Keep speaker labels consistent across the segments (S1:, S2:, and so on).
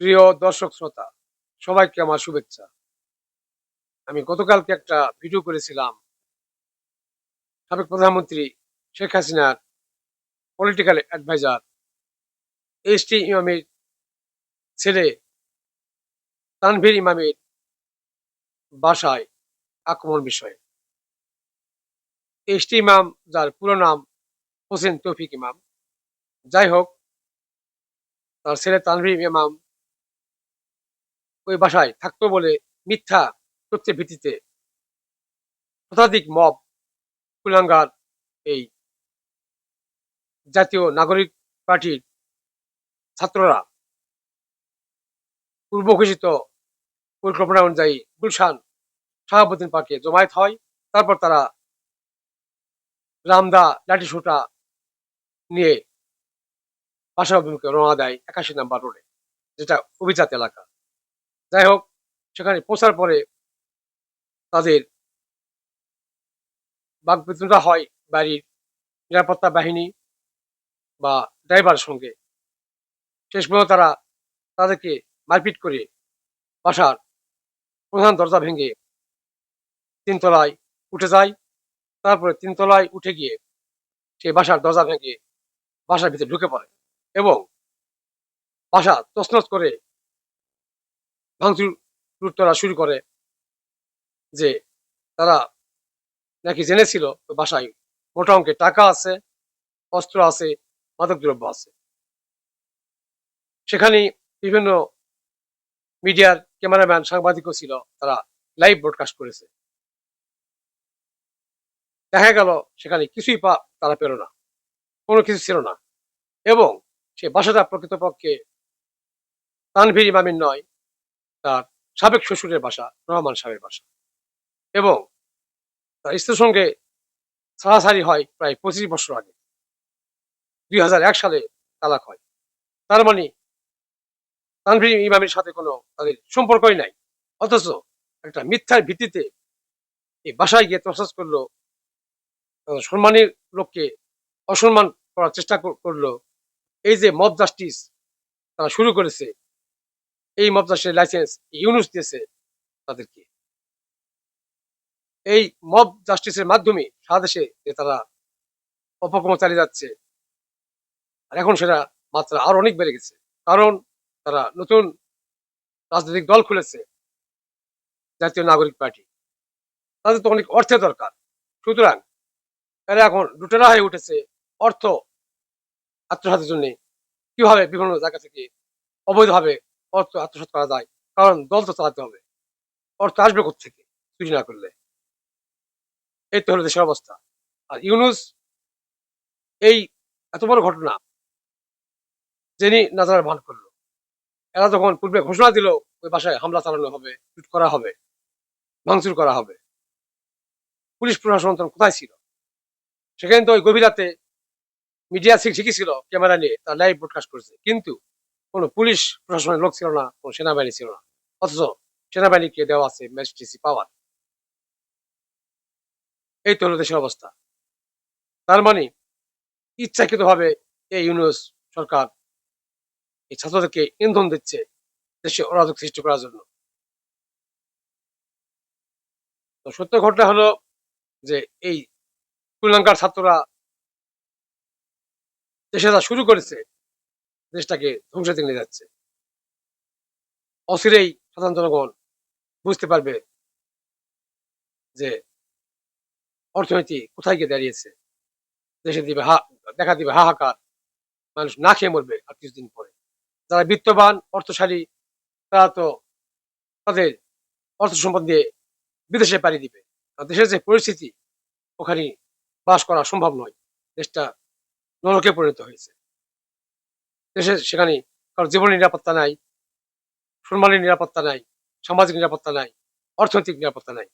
S1: প্রিয় দর্শক শ্রোতা, সবাইকে আমার শুভেচ্ছা। আমি গতকালকে একটা ভিডিও করেছিলাম। সাবেক প্রধানমন্ত্রী শেখ হাসিনার পলিটিক্যাল অ্যাডভাইজার এস টি ইমামের ছেলে, তানভীর ইমামের বাসায় আক্রমণ বিষয়ে। এস টি ইমাম, যার পুরো নাম হোসেন তৌফিক ইমাম। যাই হোক, তার ছেলে তানভীর ইমাম ওই বাসায় থাকতো বলে মিথ্যা তথ্যের ভিত্তিতে। শতাধিক মব, কুলাঙ্গার এই জাতীয় নাগরিক পার্টির ছাত্ররা পূর্ব ঘোষিত পরিকল্পনা অনুযায়ী গুলশান শাহাবুদ্দিন পার্কে জমায়েত হয়। তারপর তারা রামদা লাঠিসোটা নিয়ে বাসা অভিমুখে রওনা দেয় একাশি নাম্বার রোডে, যেটা অভিজাত এলাকা। যাই হোক সেখানে পৌঁছার পরে তাদের বাগবিতণ্ডা হয় বাড়ির নিরাপত্তা বাহিনী বা ড্রাইভারের সঙ্গে। শেষ পর্যন্ত তারা তাদেরকে মারপিট করে বাসার প্রধান দরজা ভেঙে তিনতলায় উঠে যায়। তারপরে তিনতলায় উঠে গিয়ে সেই বাসার দরজা ভেঙে বাসার ভিতরে ঢুকে পড়ে এবং বাসা তছনছ করে ভাঙচুর লুটতরা শুরু করে যে তারা নাকি জেনেছিল বাসায় মোটা অঙ্কের টাকা আছে, অস্ত্র আছে মাদক দ্রব্য আছে। সেখানে বিভিন্ন মিডিয়ার ক্যামেরাম্যান, সাংবাদিকও ছিল, তারা লাইভ ব্রডকাস্ট করেছে। দেখা গেল সেখানে কিছুই পা, তারা পেল না। কোনো কিছু ছিল না। এবং সে বাসাটা প্রকৃতপক্ষে তানভীর ইমামিন নয় তার সাবেক শ্বশুরের বাসা রহমান সাহেবের বাসা। এবং তার স্ত্রীর সঙ্গে ছাড়াছাড়ি হয় প্রায় পঁচিশ বছর আগে। দুই হাজার এক সালে তালাক হয়। তার মানে তানভীর ইমামের সাথে কোনো তাদের সম্পর্কই নাই। অথচ একটা মিথ্যার ভিত্তিতে এই বাসায় গিয়ে তসাস করল সম্মানের লোককে অসম্মান করার চেষ্টা করল। এই যে মব জাস্টিস তারা শুরু করেছে এই মব জাস্টিসের লাইসেন্স ইউনুস দিয়েছে তাদেরকে। এই মব জাস্টিসের মাধ্যমে সারা দেশে যে তারা অপকর্ম চালিয়ে যাচ্ছে, আর এখন সেটা মাত্রা আরও অনেক বেড়ে গেছে। কারণ তারা নতুন রাজনৈতিক দল খুলেছে, জাতীয় নাগরিক পার্টি। তাদের তো অনেক অর্থের দরকার। সুতরাং এরা এখন লুটেরা হয়ে উঠেছে অর্থ আত্মসাতের জন্য। কীভাবে বিভিন্ন জায়গা থেকে অবৈধভাবে অর্থ আত্মসাৎ করা যায়। কারণ দল তো চালাতে হবে। অর্থ আসবে থেকে চুরি না করলে। এই তো হলো দেশের অবস্থা। আর ইউনুস এই এত বড় ঘটনা জেনি নাজার ভান করল। এরা যখন পূর্বে ঘোষণা দিল, ওই বাসায় হামলা চালানো হবে, লুট করা হবে, ভাঙচুর করা হবে, পুলিশ প্রশাসন তখন কোথায় ছিল? সেখানে তো ওই গভীর রাতে মিডিয়া শিখেছিল ক্যামেরা নিয়ে, তার লাইভ ব্রডকাস্ট করেছে। কিন্তু কোনো পুলিশ প্রশাসনের লোক ছিল না, কোনো সেনাবাহিনী ছিল না। অথচ সেনাবাহিনীকে দেওয়া আছে ম্যাজিস্ট্রেসি পাওয়ার এই তো দেশের অবস্থা। তার মানে ইচ্ছাকৃতভাবে এই ইউনুস সরকার এই ছাত্রদেরকে ইন্ধন দিচ্ছে দেশে অরাজক সৃষ্টি করার জন্য। তো সত্য ঘটনা হলো যে এই শ্রীলঙ্কার ছাত্ররা দেশে যা শুরু করেছে দেশটাকে ধ্বংসের দিকে নিয়ে যাচ্ছে। অচিরেই সাধারণ জনগণ বুঝতে পারবে যে অর্থনীতি কোথায় গিয়ে দাঁড়িয়েছে। দেশে দিবে হা, দেখা দিবে হাহাকার, মানুষ না খেয়ে মরবে আর কিছুদিন পরে। যারা বিত্তবান, অর্থশালী, তারা তো তাদের অর্থ সম্পদ দিয়ে বিদেশে পাড়ি দিবে। দেশের যে পরিস্থিতি ওখানে বাস করা সম্ভব নয়। দেশটা নরকে পরিণত হয়েছে। দেশে সেখানে কারোর জীবনের নিরাপত্তা নাই সম্মানের নিরাপত্তা নাই, সামাজিক নিরাপত্তা নাই, অর্থনৈতিক নিরাপত্তা নাই।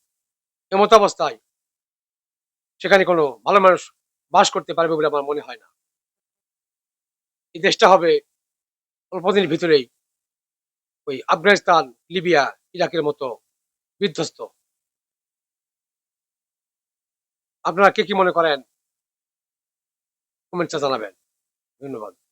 S1: এমত অবস্থায় সেখানে কোনো ভালো মানুষ বাস করতে পারবে বলে আমার মনে হয় না। এই দেশটা হবে অল্পদিনের ভিতরেই ওই আফগানিস্তান, লিবিয়া, ইরাকের মতো বিধ্বস্ত। আপনারা কে কি মনে করেন? কমেন্টসে জানাবেন। ধন্যবাদ।